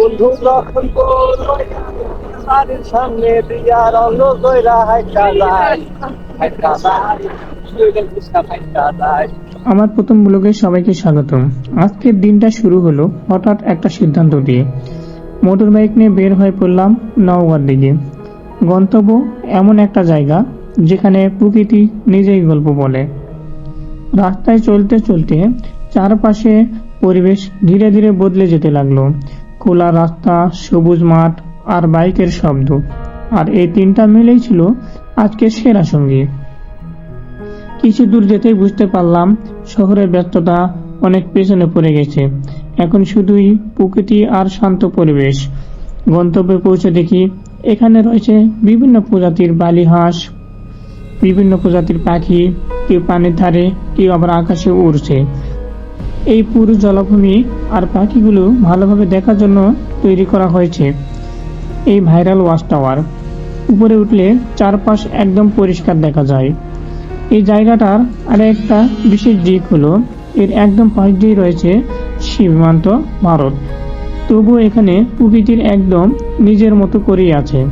বন্ধু বাড়ির সামনে দিয়া রঙ কইরা আমার প্রথম ব্লগে সবাইকে স্বাগতম। আজকের দিনটা শুরু হলো হঠাৎ একটা সিদ্ধান্ত দিয়ে। মোটর বাইক নিয়ে বের হয়ে পড়লাম নওগাঁর দিকে। গন্তব্য এমন একটা জায়গা যেখানে প্রকৃতি নিজেই গল্প বলে। রাস্তায় চলতে চলতে চারপাশে পরিবেশ ধীরে ধীরে বদলে যেতে লাগল। খোলা রাস্তা, সবুজ মাঠ আর বাইকের শব্দ। আর এই তিনটা মিলেই ছিল আজকের সেরা সঙ্গী। কিছু দূর যেতেই বুঝতে পারলাম শহরের ব্যস্ততা অনেক পেছনে পড়ে গেছে। এখন শুধুই প্রকৃতি আর শান্ত পরিবেশ। গন্তব্যে পৌঁছে দেখি এখানে রয়েছে বিভিন্ন প্রজাতির বালি হাঁস বিভিন্ন প্রজাতির পাখি, কেউ পানির ধারে, কেউ আবার আকাশে উড়ছে। এই পুরো জলাভূমি আর পাখিগুলো ভালোভাবে দেখার জন্য তৈরি করা হয়েছে। এই ভাইরাল ওয়াচ টাওয়ার। উপরে উঠলে চারপাশ একদম পরিষ্কার দেখা যায়। এই জায়গাটার আর একটা বিশেষ দিক হলো, এর একদম পাশ দিয়ে রয়েছে সীমান্ত ভারত। তবুও এখানে প্রকৃতির একদম নিজের মতো করেই আছে।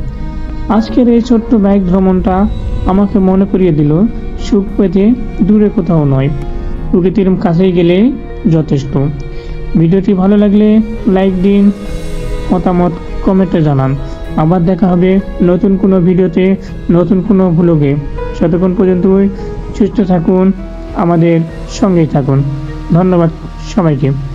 আজকের এই ছোট্ট বাইক ভ্রমণটা আমাকে মনে করিয়ে দিল, সুখ পেতে দূরে কোথাও নয়। প্রকৃতির কাছেই গেলে যথেষ্ট। ভিডিওটি ভালো লাগলে লাইক দিন, মতামত কমেন্টে জানান। আবার দেখা হবে নতুন কোনো ভিডিওতে, নতুন কোনো ভ্লগে ততক্ষণ পর্যন্তই সুস্থ থাকুন, আমাদের সঙ্গেই থাকুন। ধন্যবাদ সবাইকে।